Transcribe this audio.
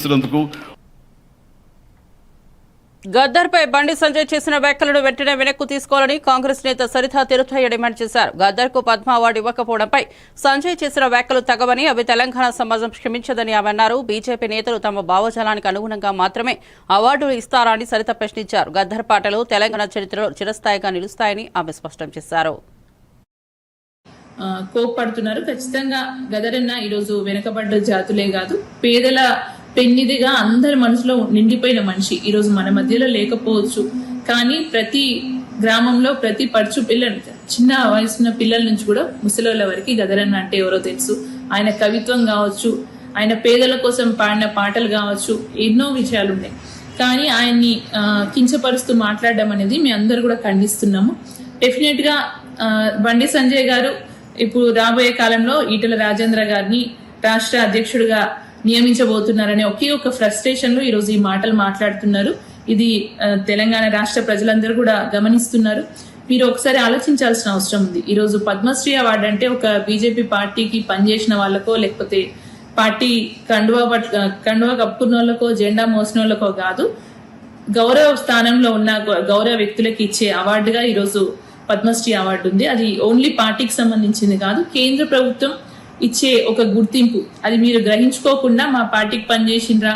ఇస్తున్నందుకు గద్దర్పై బండి సంజయ్ చేసిన వ్యాఖ్యలను వెంటనే వెనక్కు తీసుకోవాలని కాంగ్రెస్ నేత సరితా తిరుత్తయ్య డిమాండ్ చేశారు. గద్దర్కు పద్మ అవార్డు ఇవ్వకపోవడంపై సంజయ్ చేసిన వ్యాఖ్యలు తగవని అవి తెలంగాణ సమాజం క్షమించదని ఆమె అన్నారు. బీజేపీ నేతలు తమ భావజాలానికి అనుగుణంగా మాత్రమే అవార్డులు ఇస్తారా అని సరిత ప్రశ్నించారు. గద్దర్ పాటలు తెలంగాణ చరిత్రలో చిరస్థాయిగా నిలుస్తాయని ఆమె స్పష్టం చేశారు. కోప్పడుతున్నారు. ఖచ్చితంగా గదరన్న ఈరోజు వెనుకబడ్డ జాతులే కాదు. పేదల పెన్నిదిగా అందరి మనసులో నిండిపోయిన మనిషి. ఈరోజు మన మధ్యలో లేకపోవచ్చు. కానీ ప్రతి గ్రామంలో ప్రతి పడుచు పిల్లలు చిన్న వయసున్న పిల్లల నుంచి కూడా ముసలోళ్ళ వరకు గదరన్న అంటే ఎవరో తెలుసు. ఆయన కవిత్వం కావచ్చు ఆయన పేదల కోసం పాడిన పాటలు కావచ్చు ఎన్నో విషయాలు ఉన్నాయి. కానీ ఆయన్ని కించపరుస్తూ మాట్లాడడం అనేది మేము అందరు కూడా ఖండిస్తున్నాము. డెఫినెట్గా బండి సంజయ్ గారు ఇప్పుడు రాబోయే కాలంలో ఈటల రాజేంద్ర గారిని రాష్ట్ర అధ్యక్షుడిగా నియమించబోతున్నారనే ఒకే ఒక ఫ్రస్ట్రేషన్లో ఈరోజు ఈ మాటలు మాట్లాడుతున్నారు. ఇది తెలంగాణ రాష్ట్ర ప్రజలందరూ కూడా గమనిస్తున్నారు. మీరు ఒకసారి ఆలోచించాల్సిన అవసరం ఉంది. ఈరోజు పద్మశ్రీ అవార్డు అంటే ఒక బీజేపీ పార్టీకి పనిచేసిన వాళ్ళకో లేకపోతే పార్టీ కండువా పట్ కండువా కప్పుకున్న వాళ్ళకో జెండా మోసిన వాళ్ళకో కాదు గౌరవ స్థానంలో ఉన్న గౌరవ వ్యక్తులకు ఇచ్చే అవార్డుగా ఈరోజు పద్మశ్రీ అవార్డు ఉంది. అది ఓన్లీ పార్టీకి సంబంధించింది కాదు కేంద్ర ప్రభుత్వం ఇచ్చే ఒక గుర్తింపు. అది మీరు గ్రహించుకోకుండా మా పార్టీకి పనిచేసిండ్రా?